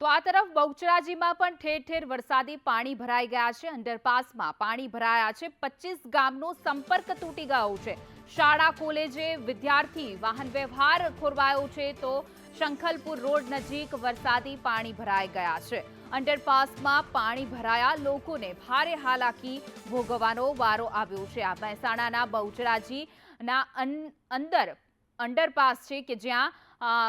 તો આ તરફ બહુચરાજીમાં પણ ઠેર ઠેર વરસાદી પાણી ભરાઈ ગયા છે. અંડરપાસમાં પાણી ભરાયા છે. પચીસ ગામનો સંપર્ક તૂટી ગયો છે. શાળા, કોલેજે વિદ્યાર્થી વાહન વ્યવહાર ખોરવાયો છે તો શંખલપુર રોડ નજીક વરસાદી પાણી ભરાઈ ગયા છે. અંડરપાસમાં પાણી ભરાયા લોકોને ભારે હાલાકી ભોગવવાનો વારો આવ્યો છે. આ મહેસાણાના બહુચરાજીના અંદર અંડરપાસ છે કે જ્યાં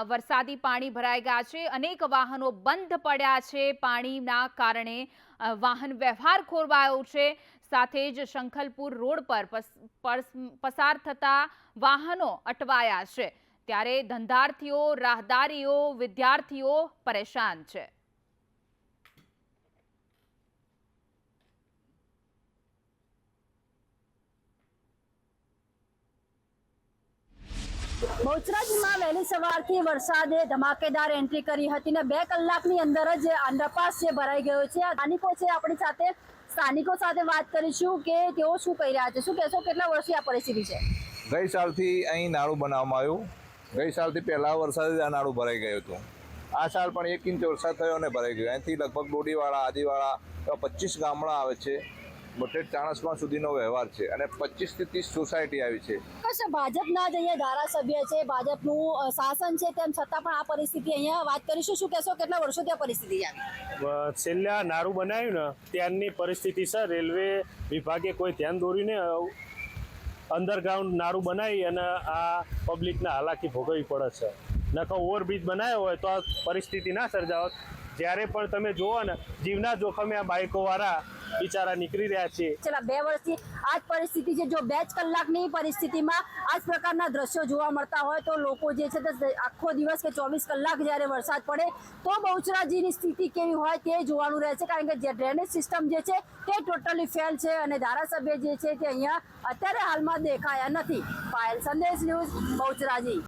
વરસાદી પાણી ભરાઈ ગયા છે. અનેક વાહનો બંધ પડ્યા છે. પાણીના કારણે વાહન વ્યવહાર ખોરવાયો છે. સાથે જ શંખલપુર રોડ પર પસ- પસ- પસાર થતા વાહનો અટવાયા છે. ત્યારે ધંધાર્થીઓ, રાહદારીઓ, વિદ્યાર્થીઓ પરેશાન છે. બહુચરાજીમાં વહેલી સવારથી વરસાદે ધમાકેદાર એન્ટ્રી કરી હતી ને બે કલાકની અંદર જ અંડરપાસ જે ભરાઈ ગયો છે. સ્થાનિકો છે આપણી સાથે. સ્થાનિકો સાથે વાત કરીશું કે તેઓ શું કહી રહ્યા છે? શું કહેશો? કેટલા વર્ષથી આ પરિસ્થિતિ છે? ગઈ સાલથી અહીં નાળું બનાવવામાં આવ્યું. ગઈ સાલથી પહેલાં વરસાદે આ નાળું ભરાઈ ગયું હતું. આ સાલ પણ એક ઇંચ વરસાદ થયો અને ભરાઈ ગયો. અહીંથી લગભગ ડોડીવાળા, આદિવાળા, એવા પચીસ ગામડા આવે છે. બટેટ ચાણસમાં સુધીનો વ્યવહાર છે અને પચીસથી ત્રીસ સોસાયટી આવી છે. કશે ભાજપના જ અહીંયા ધારાસભ્ય છે ભાજપનું શાસન છે તેમ છતાં પણ આ પરિસ્થિતિ અહીંયા વાત કરીશું. શું કહેશો? કેટલા વર્ષોથી આ પરિસ્થિતિ આવી છેલ્લા નારું બનાવ્યું ને ત્યારની પરિસ્થિતિ છે રેલવે વિભાગે કોઈ ધ્યાન દોરીને અંડરગ્રાઉન્ડ નારું બનાવી અને આ પબ્લિકને હાલાકી ભોગવવી પડે છે. નકો ઓવરબ્રિજ બનાવ્યો હોય તો આ પરિસ્થિતિ ના સર્જાવત. જ્યારે પણ તમે જુઓ ને જીવના જોખમે આ બાઇકોવાળા બિચારા નીકળી રહ્યા છે. છેલ્લા બે વર્ષથી આ જ પરિસ્થિતિ છે. જો બે જ કલાકની પરિસ્થિતિમાં આ જ પ્રકારના દ્રશ્યો જોવા મળતા હોય તો લોકો જે છે તે આખો દિવસ કે ચોવીસ કલાક જ્યારે વરસાદ પડે તો બહુચરાજીની સ્થિતિ કેવી હોય તે જોવાનું રહે છે કારણ કે જે ડ્રેનેજ સિસ્ટમ જે છે તે ટોટલી ફેલ છે અને ધારાસભ્ય જે છે તે અહીંયા અત્યારે હાલમાં દેખાયા નથી. પાયલ સંદેશ ન્યૂઝ બહુચરાજી.